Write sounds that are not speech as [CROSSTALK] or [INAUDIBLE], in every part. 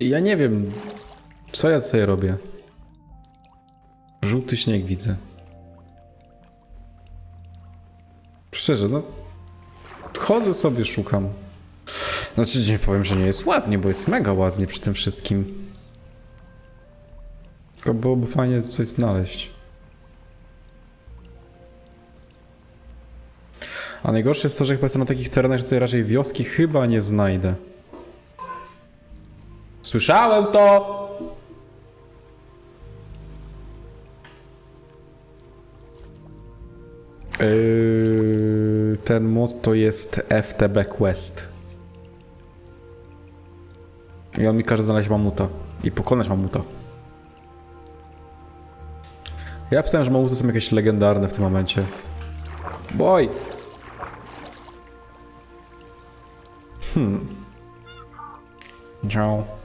Ja nie wiem, co ja tutaj robię. Żółty śnieg widzę. Szczerze, no. Chodzę sobie, szukam. Znaczy, nie powiem, że nie jest ładnie, bo jest mega ładnie przy tym wszystkim. Tylko byłoby fajnie coś znaleźć. A najgorsze jest to, że chyba jestem na takich terenach, że tutaj raczej wioski chyba nie znajdę. Słyszałem to! Yy, ten mod to jest FTB Quest. I on mi każe znaleźć mamuta. I pokonać mamuta. Ja pisałem, że mamuty są jakieś legendarne w tym momencie. Boj! Hmm. Ciao.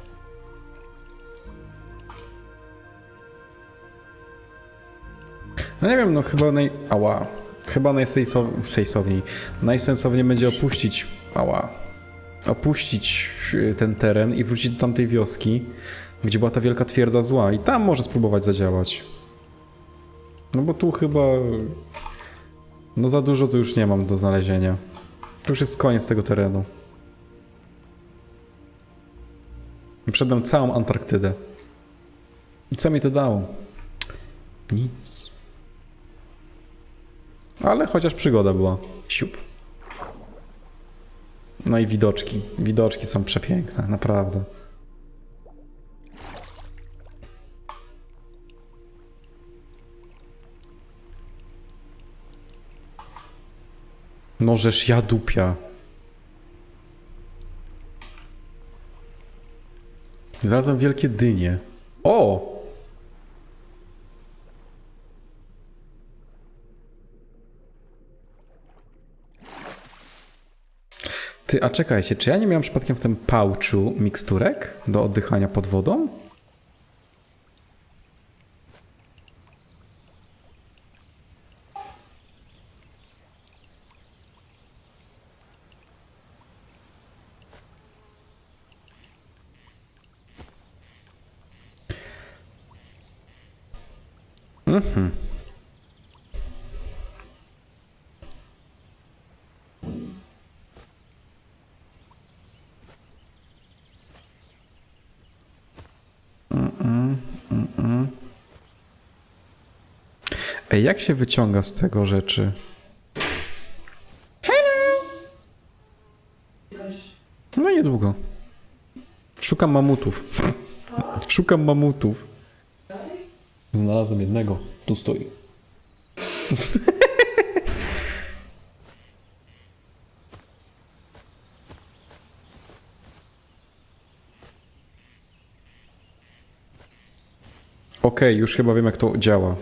No nie wiem, no chyba naj... Ała. Chyba najsensowniej, najsensowniej będzie opuścić... Ała. Opuścić y, ten teren i wrócić do tamtej wioski, gdzie była ta wielka twierdza zła i tam może spróbować zadziałać. No bo tu chyba... No za dużo tu już nie mam do znalezienia. To już jest koniec tego terenu. I Przedam całą Antarktydę. I co mi to dało? Nic. Ale chociaż przygoda była. Siup. No i widoczki. Widoczki są przepiękne, naprawdę. Nożeż ja dupia. Znalazłem wielkie dynie. O! Ty, a czekajcie, czy ja nie miałem przypadkiem w tym pouchu miksturek do oddychania pod wodą? Ej, jak się wyciąga z tego rzeczy? No niedługo. Szukam mamutów. [LAUGHS] Szukam mamutów. Znalazłem jednego. Tu stoi. Okej, już chyba wiem jak to działa.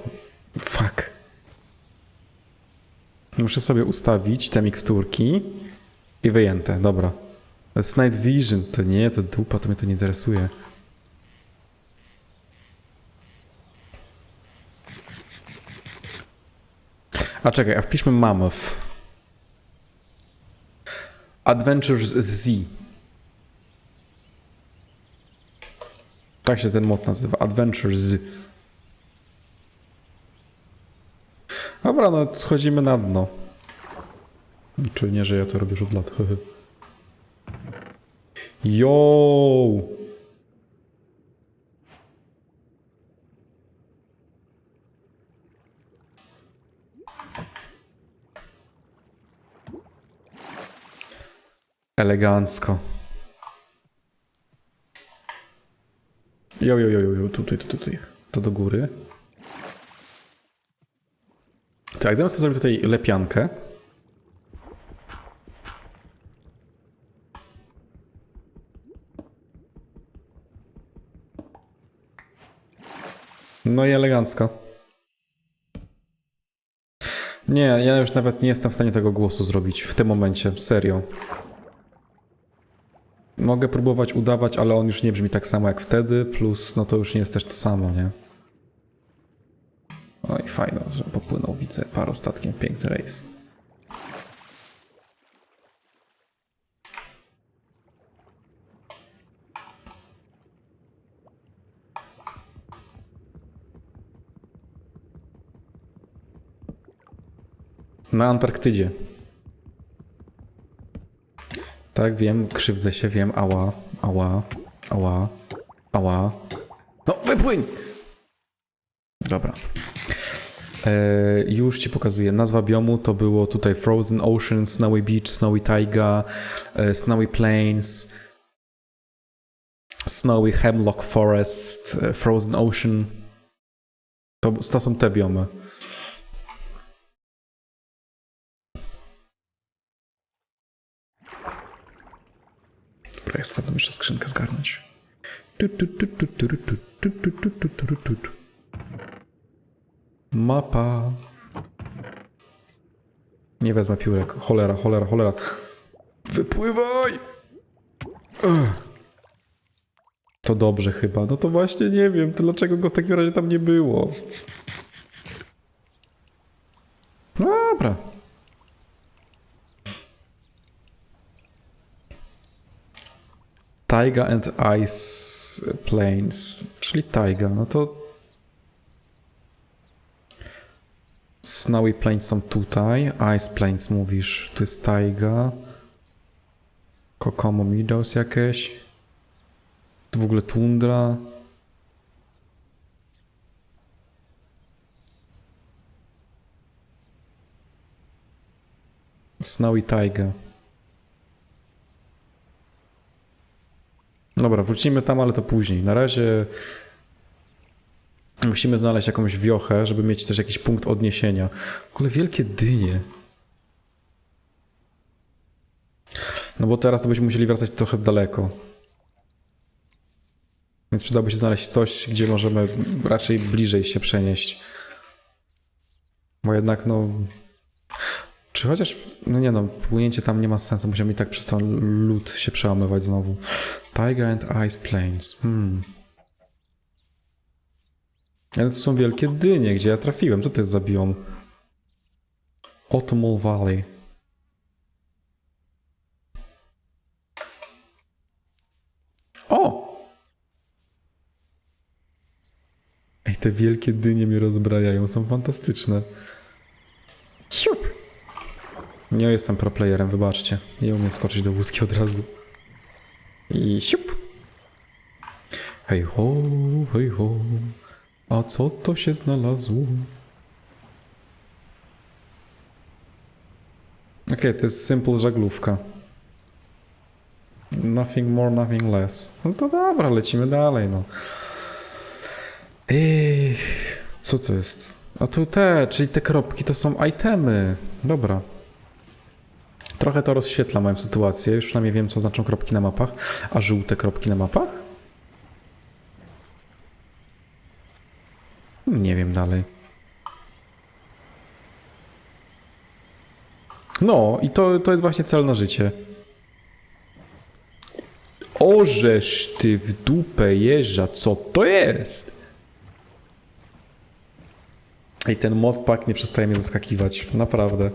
Muszę sobie ustawić te miksturki i wyjęte, dobra. To Night Vision, to nie, to dupa, to mnie to nie interesuje. A czekaj, a wpiszmy Mammoth. Adventures Z. Tak się ten mod nazywa, Adventures Z. Dobra, no schodzimy na dno. Czy nie, że ja to robię już od lat. Yo! Elegancko. Jo, jo, jo, jo, tutaj, tutaj, tutaj. To do góry. Tak, damy sobie zrobić tutaj lepiankę. No i elegancko. Nie, ja już nawet nie jestem w stanie tego głosu zrobić w tym momencie, serio. Mogę próbować udawać, ale on już nie brzmi tak samo jak wtedy, plus no to już nie jest też to samo, nie? No Oj, fajno, że popłynął widzę parostatkiem w piękny rejs. Na Antarktydzie. Tak, wiem, krzywdzę się, wiem, ała, ała, ała, ała. No, wypłyń! Dobra, E, już ci pokazuję. Nazwa biomu to było tutaj Frozen Ocean, Snowy Beach, Snowy Taiga, e, Snowy Plains, Snowy Hemlock Forest, e, Frozen Ocean. To, to są te biomy. Dobra, ja sprawdzam jeszcze skrzynkę zgarnąć. Tu, tu, tu, tu, tu, tu, tu, tu, tu, tu, tu. Mapa. Nie wezmę piórek. Cholera, cholera, cholera. Wypływaj! Ugh. To dobrze chyba. No to właśnie nie wiem, to dlaczego go w takim razie tam nie było. No Dobra. Taiga and Ice Plains, czyli Taiga, no to Snowy Plains są tutaj, Ice Plains mówisz, tu jest Taiga, Kokomo Meadows jakieś, tu w ogóle tundra. Snowy Taiga. Dobra, wrócimy tam, ale to później. Na razie musimy znaleźć jakąś wiochę, żeby mieć też jakiś punkt odniesienia. W ogóle wielkie dynie. No bo teraz to byśmy musieli wracać trochę daleko. Więc przydałoby się znaleźć coś, gdzie możemy raczej bliżej się przenieść. Bo jednak, no. Czy chociaż. No nie no, płynięcie tam nie ma sensu. Musimy i tak przez ten lód się przełamywać znowu. Tiger and Ice Plains. Hmm. Ale to są wielkie dynie, gdzie ja trafiłem. Co to jest za biom? Valley. O! Ej, te wielkie dynie mnie rozbrajają. Są fantastyczne. Siup! Nie jestem pro playerem, wybaczcie. Nie umiem skoczyć do łódki od razu. I siup. Hej ho, hej ho. A co to się znalazło? Okej, to jest simple żaglówka. Nothing more, nothing less. No to dobra, lecimy dalej, no. Ej, co to jest? A tu te, czyli te kropki to są itemy. Dobra. Trochę to rozświetla moją sytuację. Już przynajmniej wiem, co znaczą kropki na mapach. A żółte kropki na mapach? Nie wiem dalej. No, i to, to jest właśnie cel na życie. Orzesz ty w dupę jeża, co to jest? Ej, ten modpack nie przestaje mnie zaskakiwać. Naprawdę.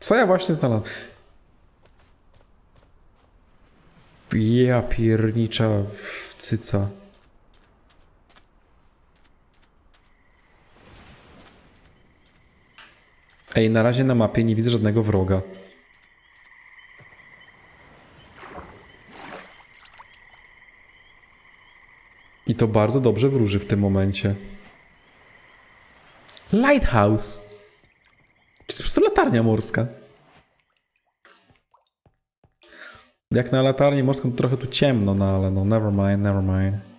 Co ja właśnie znalazłem? Ja piernicza w cyca. Ej, na razie na mapie nie widzę żadnego wroga. I to bardzo dobrze wróży w tym momencie. Lighthouse! To jest po prostu latarnia morska. Jak na latarnię morską to trochę tu ciemno, no ale no never mind, never mind.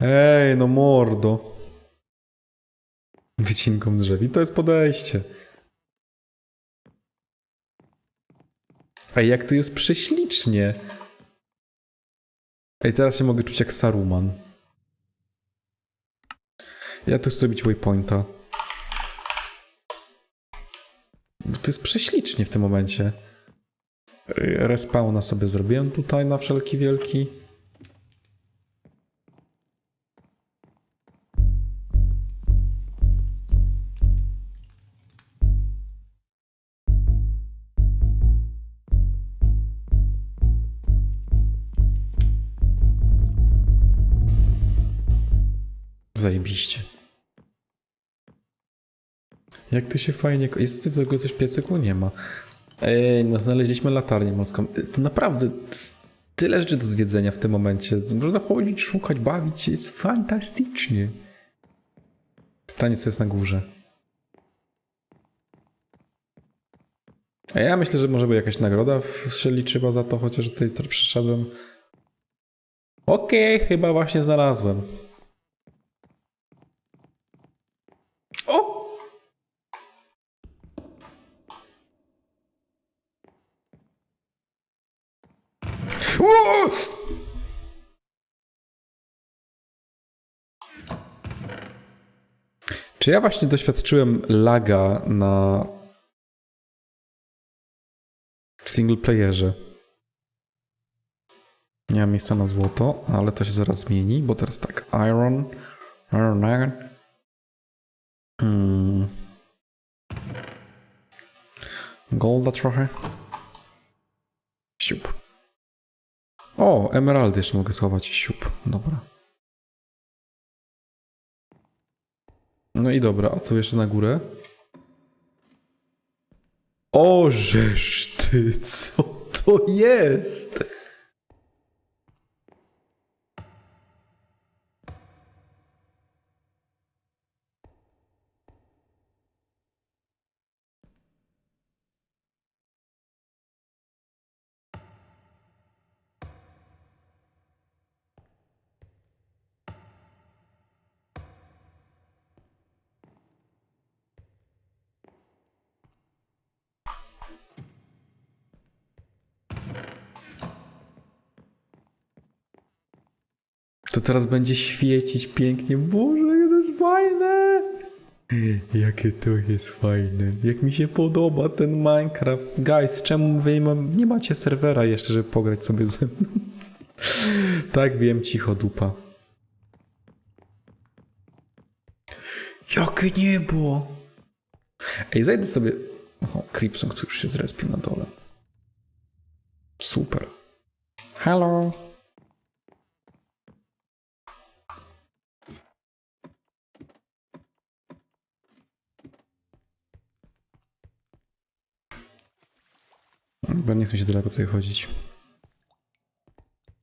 Ej, no mordo. Wycinką drzew. To jest podejście. Ej, jak tu jest prześlicznie. Ej, teraz się mogę czuć jak Saruman. Ja tu chcę zrobić waypointa. Bo to jest prześlicznie w tym momencie. Respawna sobie zrobiłem tutaj na wszelki wielki. Zajebiście. Jak tu się fajnie... Jest tu w ogóle coś piecyku? Nie ma. Ej, no znaleźliśmy latarnię morską. To naprawdę tyle rzeczy do zwiedzenia w tym momencie. Można chodzić, szukać, bawić się. Jest fantastycznie. Pytanie, co jest na górze. A ja myślę, że może by jakaś nagroda się liczyła za to, chociaż tutaj to przyszedłem. Okej, chyba właśnie znalazłem. O! Czy ja właśnie doświadczyłem laga na single playerze? Nie mam miejsca na złoto, ale to się zaraz zmieni, bo teraz tak, iron, iron, iron. Hmm. Golda trochę. Siup. O, emeraldy jeszcze mogę schować. Siup, dobra. No i dobra, a co jeszcze na górę? O, żeż ty, co to jest? To teraz będzie świecić pięknie. Boże, jakie to jest fajne! Jakie to jest fajne. Jak mi się podoba ten Minecraft. Guys, czemu wy nie, macie serwera jeszcze, żeby pograć sobie ze mną? [LAUGHS] tak, wiem, cicho dupa. Jakie niebo! Ej, zajdę sobie... O, Cripson, który już się zrespił na dole. Super. Hello. Chyba nie chcę się daleko tutaj chodzić.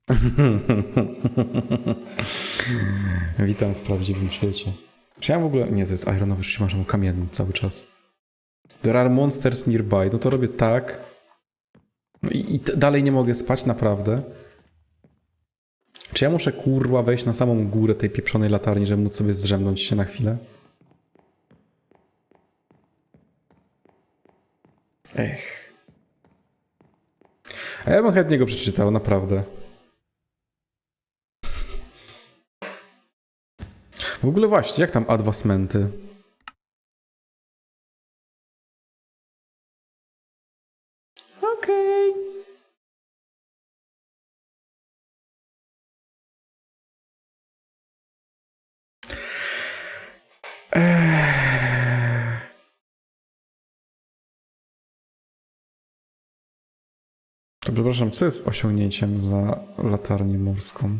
[LAUGHS] Witam w prawdziwym świecie. Czy ja w ogóle... Nie, to jest ironowy, czy masz kamienny cały czas. There are monsters nearby. No to robię tak. No i, i dalej nie mogę spać, naprawdę. Czy ja muszę kurwa wejść na samą górę tej pieprzonej latarni, żeby móc sobie zdrzemnąć się na chwilę? Ech. A ja bym chętnie go przeczytał, naprawdę. W ogóle właśnie, jak tam adwasmenty? Przepraszam, co jest osiągnięciem za latarnię morską?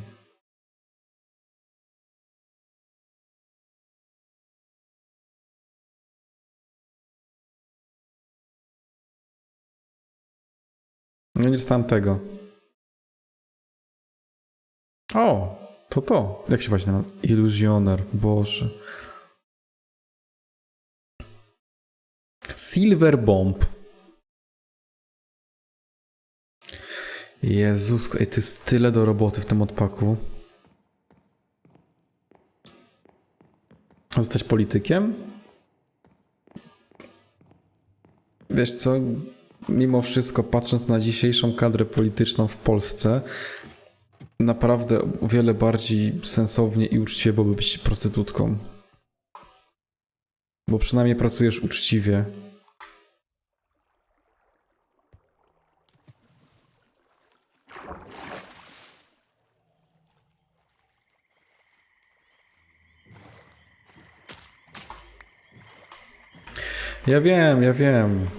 No nie dostałem tego. O, to to. Jak się właśnie nazywa? Iluzjoner, Boże. Silver Bomb. Jezus, ej, to jest tyle do roboty w tym odpaku. Zostać politykiem? Wiesz co, mimo wszystko, patrząc na dzisiejszą kadrę polityczną w Polsce, naprawdę o wiele bardziej sensownie i uczciwie byłoby być prostytutką. Bo przynajmniej pracujesz uczciwie. Ja wiem, ja wiem.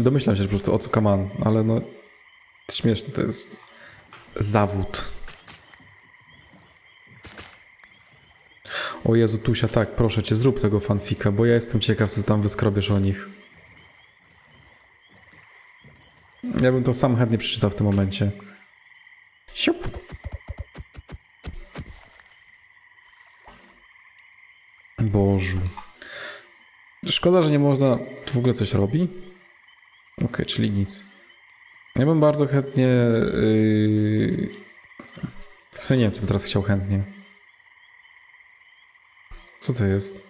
Domyślam się po prostu o co kaman, ale no śmieszne to jest zawód. O Jezu, Tusia, tak, proszę cię, zrób tego fanfika, bo ja jestem ciekaw, co tam wyskrobiesz o nich. Ja bym to sam chętnie przeczytał w tym momencie. Siup. Bożu. Szkoda, że nie można... W ogóle coś robi? Okej, czyli nic. Ja bym bardzo chętnie... Yy... W sumie nie wiem, co bym teraz chciał chętnie. Co to jest?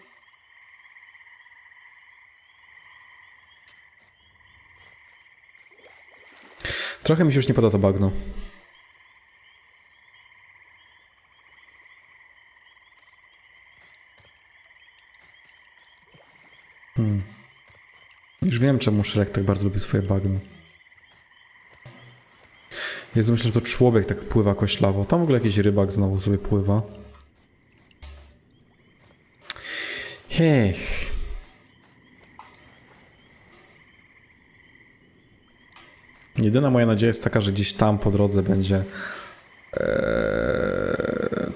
Trochę mi się już nie pada to bagno. Już wiem, czemu Shrek tak bardzo lubi swoje bagno. Jezu, myślę, że to człowiek tak pływa koślawo. Tam w ogóle jakiś rybak znowu sobie pływa. Ech. Jedyna moja nadzieja jest taka, że gdzieś tam po drodze będzie eee,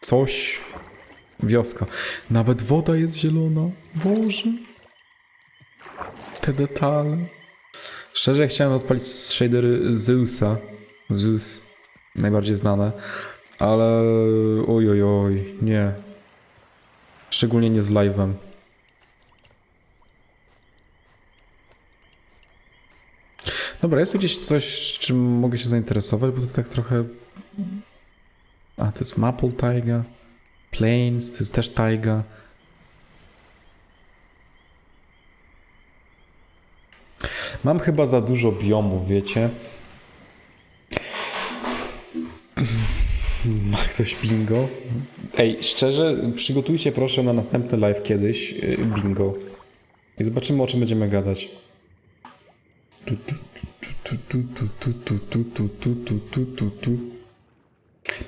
coś. Wioska. Nawet woda jest zielona. Boże. Te detale. Szczerze chciałem odpalić shadery Zeusa. Zeus. Najbardziej znane. Ale oj, oj, oj, nie. Szczególnie nie z live'em. Dobra, jest tu gdzieś coś, czym mogę się zainteresować, bo to tak trochę... A, to jest Maple Taiga. Plains, to jest też taiga. Mam chyba za dużo biomów, wiecie. Ma ktoś bingo? Ej, szczerze, przygotujcie proszę na następny live kiedyś bingo. I zobaczymy o czym będziemy gadać.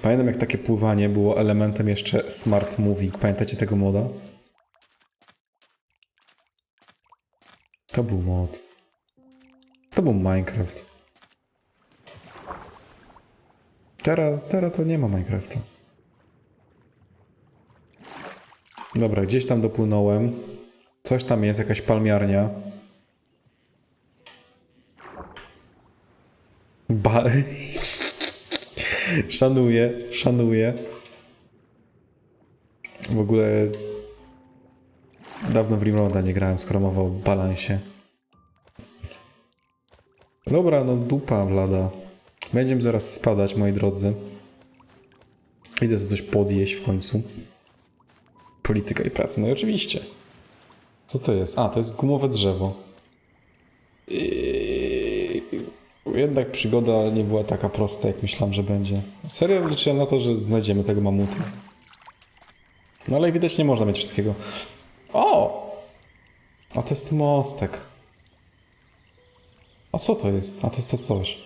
Pamiętam jak takie pływanie było elementem jeszcze Smart Moving. Pamiętacie tego moda? To był mod. To był Minecraft. Teraz, teraz to nie ma Minecrafta. Dobra, gdzieś tam dopłynąłem. Coś tam jest, jakaś palmiarnia. Ba... [LAUGHS] Szanuję, szanuję. W ogóle dawno w Rimroda nie grałem, skoro mowa o balansie. Dobra, no dupa blada. Będziemy zaraz spadać, moi drodzy. Idę sobie coś podjeść w końcu. Polityka i praca, no i oczywiście. Co to jest? A, to jest gumowe drzewo. Yy, Jednak przygoda nie była taka prosta, jak myślałem, że będzie. Serio liczyłem na to, że znajdziemy tego mamuta. No ale widać nie można mieć wszystkiego. O! A to jest mostek. A co to jest? A to jest to coś.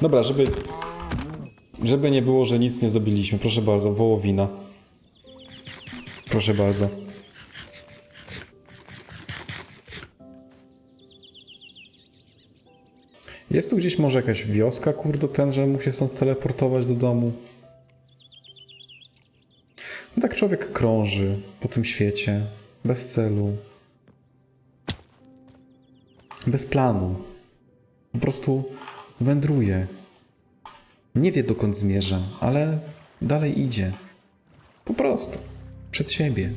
Dobra, żeby... Żeby nie było, że nic nie zrobiliśmy. Proszę bardzo, wołowina. Proszę bardzo. Jest tu gdzieś może jakaś wioska, kurde, ten, że mógł się stąd teleportować do domu? No tak człowiek krąży po tym świecie, bez celu, bez planu. Po prostu wędruje. Nie wie dokąd zmierza, ale dalej idzie. Po prostu. Przed siebie.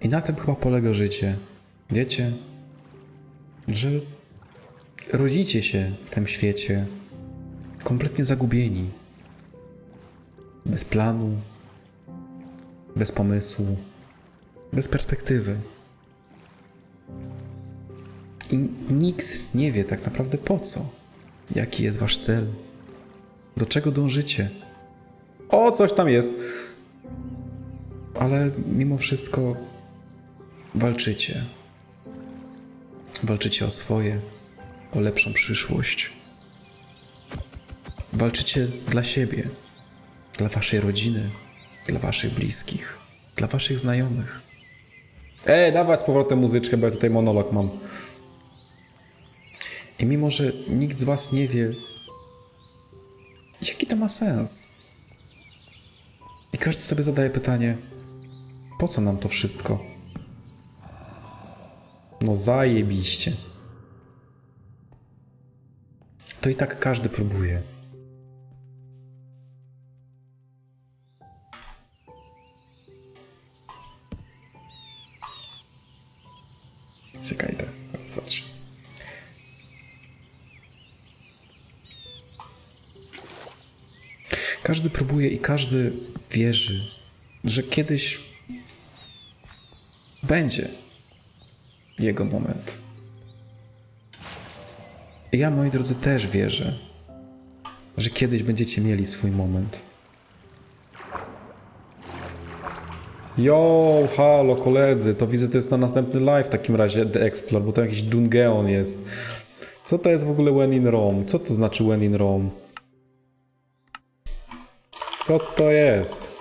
I na tym chyba polega życie. Wiecie, że rodzicie się w tym świecie kompletnie zagubieni. Bez planu, bez pomysłu, bez perspektywy. I nikt nie wie tak naprawdę po co, jaki jest wasz cel, do czego dążycie. O, coś tam jest. Ale mimo wszystko walczycie. Walczycie o swoje, o lepszą przyszłość. Walczycie dla siebie, dla waszej rodziny, dla waszych bliskich, dla waszych znajomych. Ej, dawaj z powrotem muzyczkę, bo ja tutaj monolog mam. I mimo, że nikt z was nie wie, jaki to ma sens, każdy sobie zadaje pytanie, po co nam to wszystko? No zajebiście. To i tak każdy próbuje. Czekaj, tak. Raz, dwa, trzy. Każdy próbuje i każdy wierzy, że kiedyś będzie jego moment. I ja, moi drodzy, też wierzę, że kiedyś będziecie mieli swój moment. Yo, halo koledzy, to widzę, to jest na następny live w takim razie The Explore, bo tam jakiś Dungeon jest. Co to jest w ogóle When in Rome? Co to znaczy When in Rome? Co to jest?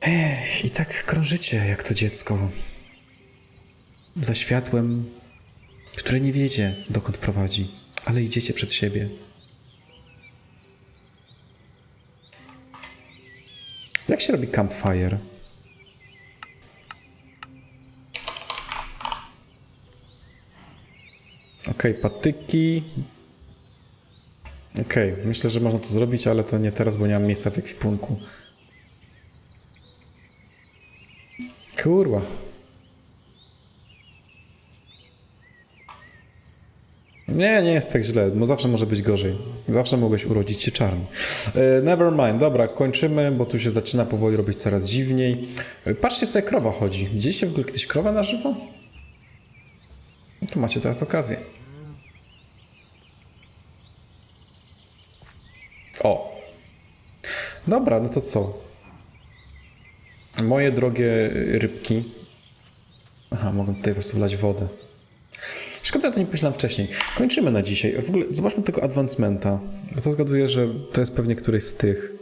Ech, i tak krążycie jak to dziecko. Za światłem, które nie wiecie dokąd prowadzi, ale idziecie przed siebie. Jak się robi campfire? Okej, patyki. Okej, myślę, że można to zrobić, ale to nie teraz, bo nie mam miejsca w ekwipunku. Kurwa. Nie, nie jest tak źle, bo zawsze może być gorzej. Zawsze mogłeś urodzić się czarny. E, never mind, dobra, kończymy, bo tu się zaczyna powoli robić coraz dziwniej. E, patrzcie sobie, krowa chodzi. Widzieliście w ogóle kiedyś krowę na żywo? No to macie teraz okazję. O. Dobra, no to co? Moje drogie rybki. Aha, mogę tutaj po prostu wlać wodę. Szkoda, że to nie pomyślałem wcześniej. Kończymy na dzisiaj. W ogóle zobaczmy tego advancementa. Bo to zgaduję, że to jest pewnie któryś z tych.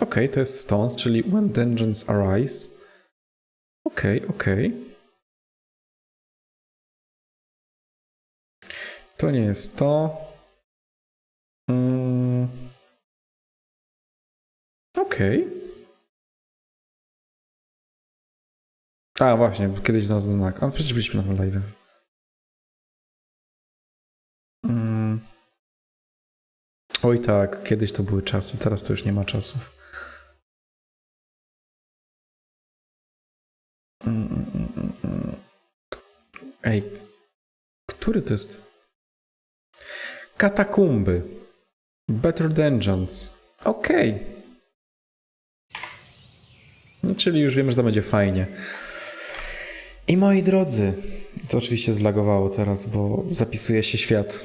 Okej, to jest stąd, czyli When Dungeons Arise. Okej, okej. To nie jest to. Mm. Okej. A, właśnie, kiedyś znalazłem znak. A przecież byliśmy na live. Mm. Oj tak, kiedyś to były czasy, teraz to już nie ma czasów. Mm, mm. Ej, który to jest? Katakumby. Better Dungeons. Okej. No, czyli już wiemy, że to będzie fajnie. I moi drodzy, to oczywiście zlagowało teraz, bo zapisuje się świat